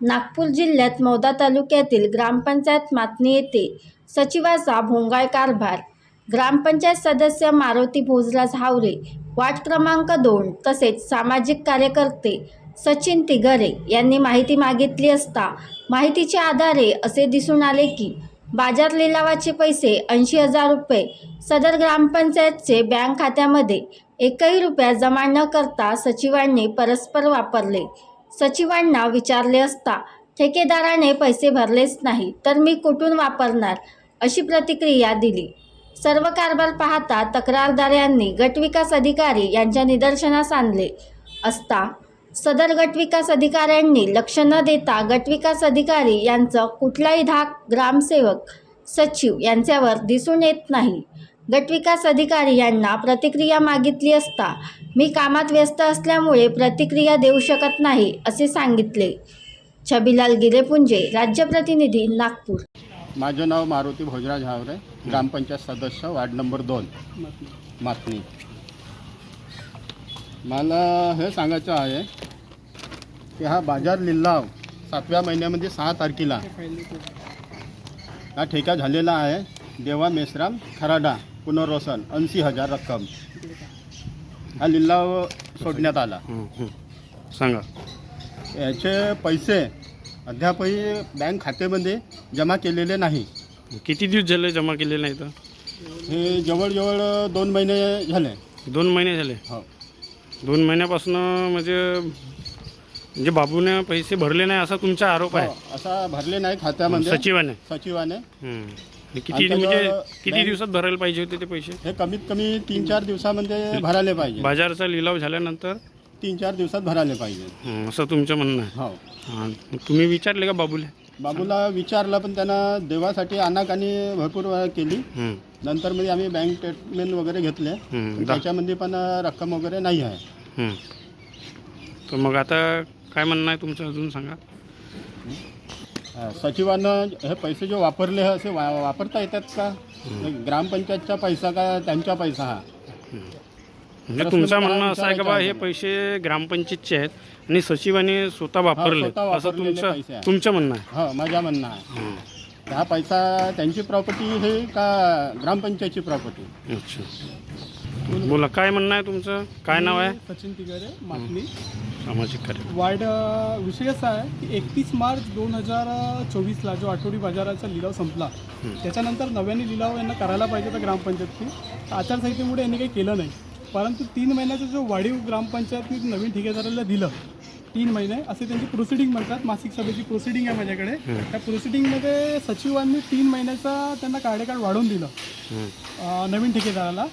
नागपूर जिल्ह्यात मौदा तालुक्यातील ग्रामपंचायत मातनी येथे सचिवाचा भोंगाळ कारभार. ग्रामपंचायत सदस्य मारुती भोजराज हावरे वार्ड क्रमांक दोन तसेच सामाजिक कार्यकर्ते सचिन तिगरे यांनी माहिती मागितली असता माहितीच्या आधारे असे दिसून आले की बाजार लिलावाचे पैसे ऐंशी हजार रुपये सदर ग्रामपंचायतचे बँक खात्यामध्ये एकही रुपया जमा न करता सचिवांनी परस्पर वापरले. सचिवांना विचारले असता ठेकेदाराने पैसे भरलेच नाही तर मी कुठून वापरणार? अशी प्रतिक्रिया दिली. सर्व कारभार पाहता तक्रारदार यांनी गटविकास अधिकारी यांच्या निदर्शनास आणले असता सदर गटविकास अधिकाऱ्यांनी लक्ष न देता गटविकास अधिकारी यांचं कुठलाही धाक ग्रामसेवक सचिव यांच्यावर दिसून येत नाही. गटविकास अधिकारी यांना प्रतिक्रिया मागितली असता मी कामात व्यस्त असल्यामुळे प्रतिक्रिया देऊ शकत नाही असे सांगितले. छबिलाल गिरेपुंजे राज्यप्रतिनिधी नागपूर. माझं नाव मारुती भोजराज हावरे ग्रामपंचायत सदस्य वार्ड नंबर दोन. मातनी मला हे सांगायचं आहे की हा बाजार लिलाव सातव्या महिन्यामध्ये सहा तारखेला हा ठेका झालेला आहे. देवा मेसराम खराडा पुनर्वसन ऐंशी हजार रक्कम. हा लिलाव सोडण्यात आला. हं, हं. सांगा. याचे पैसे अद्यापही बँक खात्यामध्ये जमा केलेले नाही. किती दिवस झाले जमा केलेले नाही तर हे जवळजवळ दोन महिने झाले. दोन महिने झाले? हो. दोन महिन्यापासून म्हणजे म्हणजे बाबूने पैसे भरले नाही असा तुमचा आरोप आहे? हो, असा भरले नाही खात्यामध्ये. सचिवाने? सचिवाने. हं. किती आणि म्हणजे त्याचं किती दिवसात भरायला पाहिजे होते ते पैसे? हे कमीत कमी तीन चार दिवसामध्ये भरायले पाहिजे. बाजारचा लिलाव झाल्यानंतर? तीन चार दिवसात भरायले पाहिजे. हं, असं तुमचं म्हणणं आहे. हो. हां तुम्ही विचारले का बाबूले? बाबूला विचारलं पण त्यांना देवासाठी अनाकानी भरपूर वेळा केली. हं, नंतर मध्ये आम्ही बँक स्टेटमेंट वगैरे घेतले. हं, पण दा- त्याच्यामध्ये पण रक्कम वगैरे नाही आहे. हं. तर मग आता काय म्हणणं आहे तुमचं अजून सांगा? सचिवानं हे पैसे जे वापरले असे वा वापरता येतात का? ग्रामपंचायतचा पैसा का त्यांचा पैसा हा? म्हणजे तुमचं म्हणणं असं आहे का बा हे पैसे ग्रामपंचायतचे आहेत आणि सचिवाने स्वतः वापरले? स्वतः असं वापरलेले तुमचं आहे. तुमचं म्हणणं आहे. हो माझ्या म्हणणं आहे. हं. हा पैसा त्यांची प्रॉपर्टी आहे का ग्रामपंचायतची प्रॉपर्टी अच्छा. बोला काय म्हणणं आहे तुमचं? काय नाव आहे? सचिन तिगरे मातली सामाजिक कार्य. वार्ड विषय असा आहे की एकतीस मार्च दोन हजार चोवीसला जो आठवडी बाजाराचा लिलाव संपला त्याच्यानंतर नव्याने लिलाव यांना करायला पाहिजे होता ग्रामपंचायतनी. आचारसंहितेमुळे यांनी काही केलं नाही परंतु तीन महिन्याचा जो वाढीव ग्रामपंचायतनी नवीन ठेकेदाराला दिलं तीन महिने असे त्यांची प्रोसिडिंग म्हणतात. मासिक सभेची प्रोसिडिंग आहे माझ्याकडे. त्या प्रोसिडिंगमध्ये सचिवांनी तीन महिन्याचा त्यांना कार्यकाळ वाढवून दिलं. नवीन ठेकेदाराला.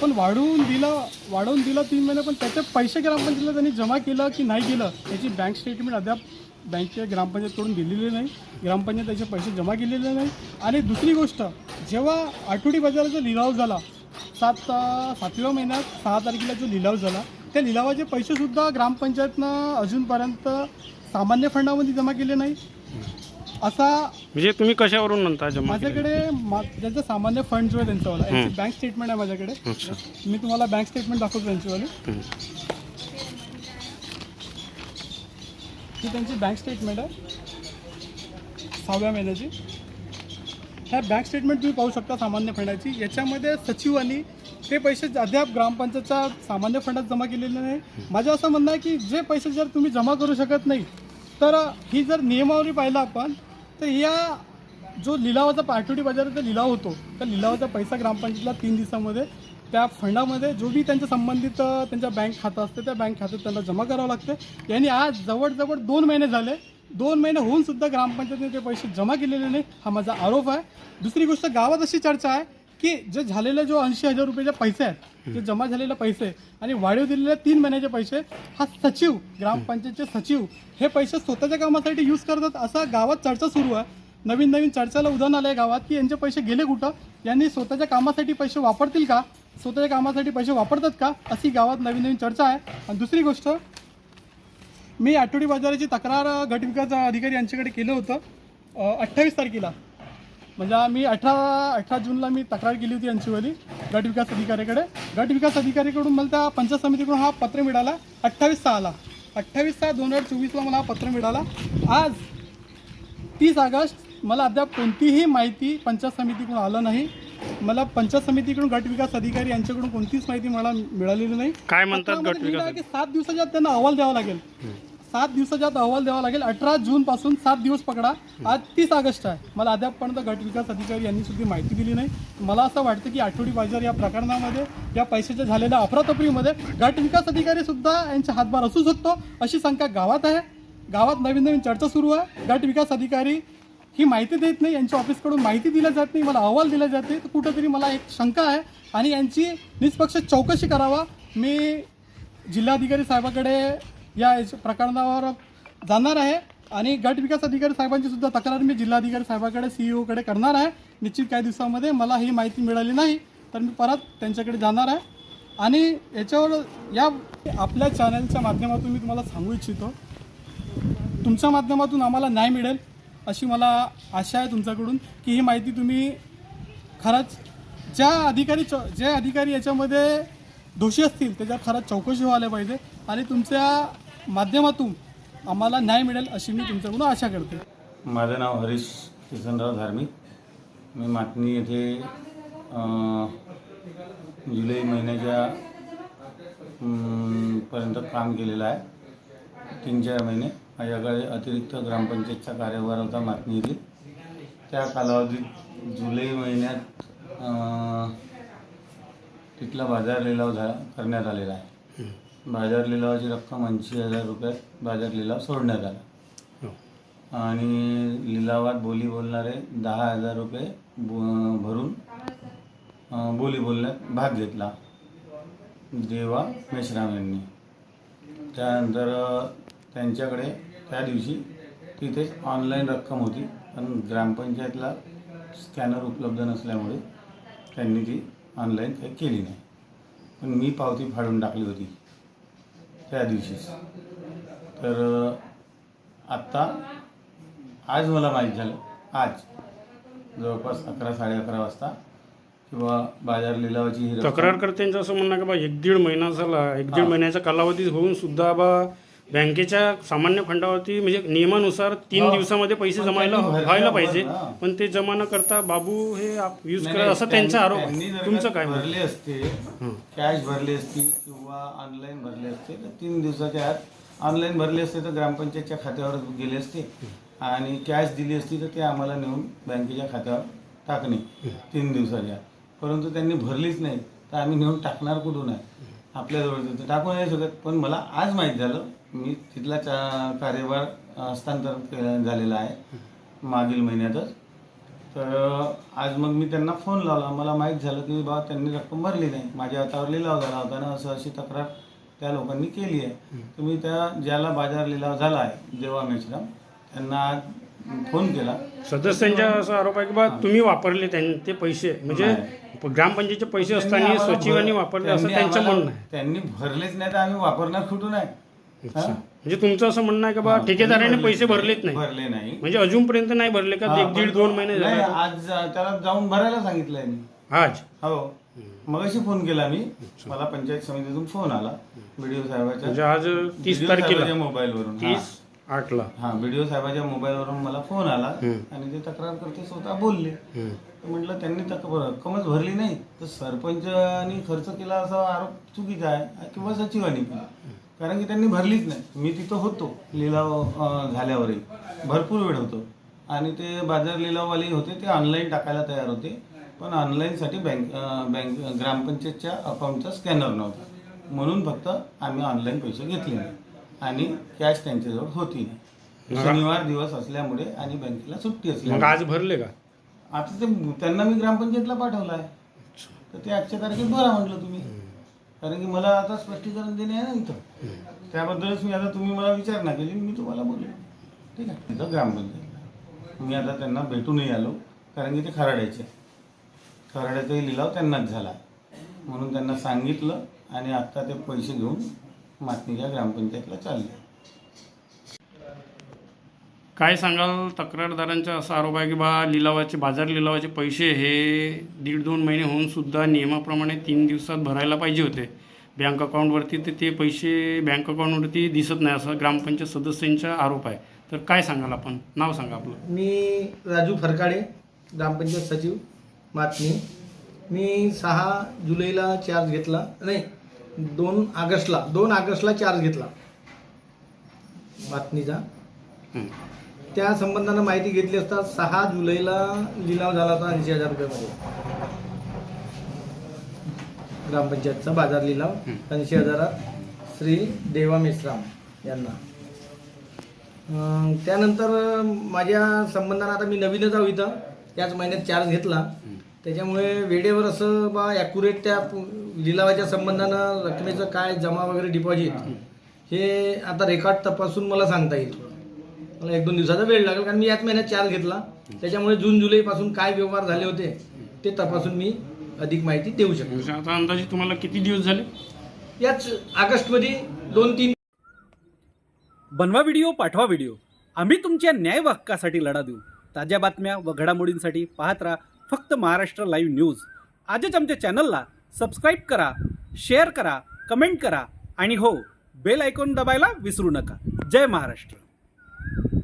पण वाढवून दिलं वाढवून दिलं तीन महिने पण त्याचे पैसे ग्रामपंचायतीला त्यांनी जमा केलं की नाही केलं याची बँक स्टेटमेंट अद्याप बँकेच्या ग्रामपंचायतकडून दिलेली नाही. ग्रामपंचायत त्याचे पैसे जमा केलेले नाही. आणि दुसरी गोष्ट जेव्हा आठवडी बाजाराचा लिलाव झाला सात सातव्या महिन्यात सहा तारखेला जो लिलाव झाला त्या लिलावाचे पैसेसुद्धा ग्रामपंचायतनं अजूनपर्यंत सामान्य फंडामध्ये जमा केले नाही असा म्हणजे तुम्ही कशावरून म्हणता जमा? माझ्याकडे मा- ज्यांचा सामान्य फंड जो आहे त्यांचावाला. यांची बँक स्टेटमेंट आहे माझ्याकडे अच्छा मी तुम्हाला बँक स्टेटमेंट दाखवतो त्यांचीवाली. ही त्यांची बँक स्टेटमेंट आहे सहाव्या महिन्याची ह्या बँक स्टेटमेंट तुम्ही पाहू शकता सामान्य फंडाची. याच्यामध्ये सचिवांनी ते पैसे अद्याप ग्रामपंचायतच्या सामान्य फंडात जमा केलेले नाही. माझं असं म्हणणं आहे की जे पैसे जर तुम्ही जमा करू शकत नाही तर ही जर नियमावली पाहिलं आपण तर या जो लिलावाचा आठवडी बाजाराचा लिलाव होतो त्या लिलावाचा पैसा ग्रामपंचायतीला तीन दिवसामध्ये त्या फंडामध्ये जो बी त्यांच्या संबंधित त्यांच्या बँक खातं असते त्या बँक खात्यात त्यांना जमा करावं लागते. यांनी आज जवळजवळ दोन महिने झाले दोन महिने होऊन सुद्धा ग्रामपंचायतीने ते पैसे जमा केलेले नाही हा माझा आरोप आहे. दुसरी गोष्ट गावात अशी चर्चा आहे की जे झालेले जो ऐंशी हजार रुपयाचे पैसे आहेत जे जमा झालेले पैसे आणि वाढीव दिलेले तीन महिन्याचे पैसे हा सचिव ग्रामपंचायतचे सचिव हे पैसे स्वतःच्या कामासाठी यूज करतात असा गावात चर्चा सुरू आहे. नवीन नवीन चर्चाला उदाहरण आलं आहे गावात की यांचे पैसे गेले कुठं? यांनी स्वतःच्या कामासाठी पैसे वापरतील का? स्वतःच्या कामासाठी पैसे वापरतात का? अशी गावात नवीन नवीन चर्चा आहे. आणि दुसरी गोष्ट मी आठवडी बाजाराची तक्रार अ, गट विकास अधिकारी यांच्याकडे केलं होतं अठ्ठावीस तारखेला. म्हणजे मी अठरा अठरा जूनला मी तक्रार केली होती यांचीवाली गट विकास अधिकाऱ्याकडे. गट विकास अधिकारीकडून मला त्या पंचायत समितीकडून हा पत्र मिळाला अठ्ठावीस सहाला. अठ्ठावीस सहा दोन हजार चोवीसला मला हा पत्र मिळाला. आज तीस ऑगस्ट मला अद्याप कोणतीही माहिती पंचायत समितीकडून आलं नाही. मला पंचायत समितीकडून गट विकास अधिकारी यांच्याकडून कोणतीच माहिती मला मिळालेली नाही. काय म्हणतात गट लिहिलं विकास सात दिवसाच्या आत त्यांना अहवाल द्यावा लागेल. सात दिवसाच्या आत अहवाल द्यावा लागेल. अठरा जून पासून सात दिवस पकडा. आज तीस ऑगस्ट आहे. मला अद्यापपर्यंत गट विकास अधिकारी यांनी सुद्धा माहिती दिली नाही. मला असं वाटतं की आठवडी बाजार या प्रकरणामध्ये या पैशाच्या झालेल्या अफरातफरीमध्ये गट विकास अधिकारी सुद्धा यांचा हातभार असू शकतो अशी शंका गावात आहे. गावात नवीन नवीन चर्चा सुरू आहे. गट विकास अधिकारी ही माहिती देत नाही यांच्या ऑफिसकडून माहिती दिल्या जात नाही मला अहवाल दिला जाते तर कुठंतरी मला एक शंका आहे आणि यांची निष्पक्ष चौकशी करावा. मी जिल्हाधिकारी साहेबाकडे या प्रकरणावर जाणार आहे. आणि गट विकास अधिकारी साहेबांची सुद्धा तक्रार मी जिल्हाधिकारी साहेबाकडे सी करणार आहे. निश्चित काही दिवसामध्ये मला ही माहिती मिळाली नाही तर मी परत त्यांच्याकडे जाणार आहे. आणि याच्यावर या आपल्या चॅनलच्या माध्यमातून मी तुम्हाला सांगू इच्छितो. तुमच्या माध्यमातून आम्हाला न्याय मिळेल अशी मला आशा आहे तुमच्याकडून की ही माहिती तुम्ही खरंच ज्या अधिकारी चौ जे अधिकारी याच्यामध्ये दोषी असतील त्याच्यावर खरंच चौकशी व्हायला पाहिजे. आणि तुमच्या माध्यमातून आम्हाला न्याय मिळेल अशी मी तुमच्याकडून आशा करते. माझं नाव हरीश किसनराव धार्मिक. मी मातनी येथे जुलै महिन्याच्या पर्यंत काम केलेलं आहे. तीन चार महिने. माझ्याकडे अतिरिक्त ग्रामपंचायतचा कार्यभार होता मातनी येथील त्या कालावधीत जुलै महिन्यात तिथला बाजार लिलाव झा करण्यात आलेला आहे. बाजार लिलावाची रक्कम ऐंशी हजार रुपयात बाजार लिलाव सोडण्यात आला. हो. आणि लिलावात बोली बोलणारे दहा हजार रुपये ब- भरून बोली बोलण्यात भाग घेतला देवा मेश्राम यांनी. त्यानंतर त्यांच्याकडे त्या दिवशी तिथेच ऑनलाईन रक्कम होती. पण ग्रामपंचायतला स्कॅनर उपलब्ध नसल्यामुळे त्यांनी ती ऑनलाईन काही केली नाही. पण मी पावती फाडून टाकली होती. त्या दिवशीच. तर आत्ता आज मला माहीत झालं. आज. जवळपास अकरा साडे अकरा वाजता किंवा बाजार लिलावाची ही रक्कम- तक्रारकर्त्यांचं असं म्हणणं की बा एक दीड महिना झाला. एक दीड महिन्याचा कालावधी होऊन सुद्धा बा बँकेच्या सामान्य फंडावरती म्हणजे नियमानुसार तीन हो. दिवसामध्ये पैसे पण जमायला व्हायला पाहिजे. पण ते जमा न करता बाबू हे यूज नाही, असा त्यांचा आरोप. आहे तुमचं काय मत? भरले असते कॅश भरले असती किंवा ऑनलाईन भरले असते तर तीन दिवसाच्या आत ऑनलाईन भरले असते तर ग्रामपंचायतच्या खात्यावर गेले असते. आणि कॅश दिली असती तर ते आम्हाला नेऊन बँकेच्या खात्यावर टाकणे तीन दिवसाच्या आत. परंतु त्यांनी भरलीच नाही तर आम्ही नेऊन टाकणार कुठून आहे? आपल्याजवळ तर टाकू नाही शकत. पण मला आज माहीत झालं मी तिथला चा- कार्यभार हस्तांतरण झालेला आहे. मागील महिन्यातच. तर आज मग मी त्यांना फोन लावला. मला माहीत झालं की बाबा त्यांनी रक्कम भरली नाही. माझ्या हातावर लिलाव झाला होता ना असं अशी तक्रार त्या लोकांनी केली आहे. तर मी त्या ज्याला बाजार लिलाव झाला आहे देवा मेश्राम त्यांना आज फोन केला. सदस्यांचा असा आरोप आहे की बा तुम्ही वापरले त्यां- ते पैसे. म्हणजे ग्रामपंचायतचे पैसे असताना सचिवांनी वापरले असं त्यांचं म्हणणं आहे. त्यांनी भरलेच नाही तर आम्ही वापरणार कुठून आहे? हा? म्हणजे तुमचं असं म्हणणं आहे की बा हा, ठेकेदाराने पैसे भरले- भरलेच नाही? भरले नाही. म्हणजे अजूनपर्यंत नाही भरले का? हा, एक दीड दोन महिने नाही, झाले आज त्याला जाऊन भरायला सांगितलंय मी. आज? हो. मगाशी फोन केला मी. मला पंचायत समितीतून फोन आला. बीडीओ साहेबाच्या म्हणजे आज तीस BDO तारखेला. साहेबाच्या मोबाईलवरून. हा. तीस आठला. हा बीडीओ साहेबाच्या मोबाईलवरून मला फोन आला हम्म. आणि ते तक्रार करते स्वतः बोलले. हम्म. तर म्हटलं त्यांनी तक रक्कमच भरली नाही. तर सरपंचानी खर्च केला असा आरोप चुकीचा आहे किंवा सचिवांनी पण कारण की त्यांनी भरलीच नाही. मी तिथं होतो लिलाव झाल्यावरही. भरपूर वेळ होतो. आणि ते बाजार लिलाववाले होते ते ऑनलाईन टाकायला तयार होते. पण ऑनलाईनसाठी बँक बँक ग्रामपंचायतच्या अकाउंटचा स्कॅनर नव्हता. म्हणून फक्त आम्ही ऑनलाईन पैसे घेतले नाही. आणि कॅश त्यांच्याजवळ होती नाही. शनिवार दिवस असल्यामुळे आणि बँकेला सुट्टी असल्यामुळे. आज भरले का? आता ते त्यांना मी ग्रामपंचायतला पाठवलं आहे तर ते आजच्या तारखेत भरा म्हटलं तुम्ही. कारण की मला आता स्पष्टीकरण देणे आहे ना इथं. त्याबद्दलच मी आता तुम्ही मला विचारणा केली मी तुम्हाला बोललो. ठीक आहे. तिथं ग्रामपंचायतला मी आता त्यांना भेटूनही आलो कारण की ते खराड्याचे. खराड्याचाही लिलाव त्यांनाच झाला. म्हणून त्यांना सांगितलं आणि आत्ता ते पैसे घेऊन मातनीच्या ग्रामपंचायतला चालले. काय सांगाल? तक्रारदारांचा असा आरोप आहे की बा लिलावाचे बाजार लिलावाचे पैसे हे दीड दोन महिने होऊन सुद्धा नियमाप्रमाणे तीन दिवसात भरायला पाहिजे होते. बँक अकाउंटवरती तर ते पैसे बँक अकाउंटवरती दिसत नाही असं ग्रामपंचायत सदस्यांचा आरोप आहे. तर काय सांगाल आपण? नाव सांगा आपलं. मी राजू फरकाडे ग्रामपंचायत सचिव मातनी मी सहा जुलैला चार्ज घेतला. नाही दोन ऑगस्टला दोन ऑगस्टला चार्ज घेतला. हं. त्या संबंधानं माहिती घेतली असता सहा जुलैला लिलाव झाला होता ऐंशी हजार रुपयामध्ये. ग्रामपंचायतचा बाजार लिलाव. ऐंशी हजारात श्री देवा मेश्राम यांना. त्यानंतर माझ्या संबंधानं आता मी नवीनच आहो इथं. त्याच महिन्यात चार्ज घेतला. त्याच्यामुळे वेळेवर असं बा ॲक्युरेट त्या लिलावाच्या संबंधानं रकमेचं काय जमा वगैरे डिपॉझिट हे आता रेकॉर्ड तपासून मला सांगता येईल. मला एक दोन दिवसाचा वेळ लागेल कारण मी याच महिन्यात चार्ज घेतला. त्याच्यामुळे जून जुलैपासून काय व्यवहार झाले होते ते तपासून मी अधिक माहिती देऊ शकतो. आता अंदाजे तुम्हाला किती दिवस झाले? याच ऑगस्टमध्ये दोन तीन बनवा व्हिडिओ पाठवा व्हिडिओ. आम्ही तुमच्या न्याय हक्कासाठी लढा देऊ. ताज्या बातम्या व घडामोडींसाठी पाहत राहा फक्त महाराष्ट्र लाईव्ह न्यूज. आजच आमच्या चॅनलला सबस्क्राईब करा शेअर करा कमेंट करा आणि हो बेल आयकॉन दबायला विसरू नका. जय महाराष्ट्र. Thank you.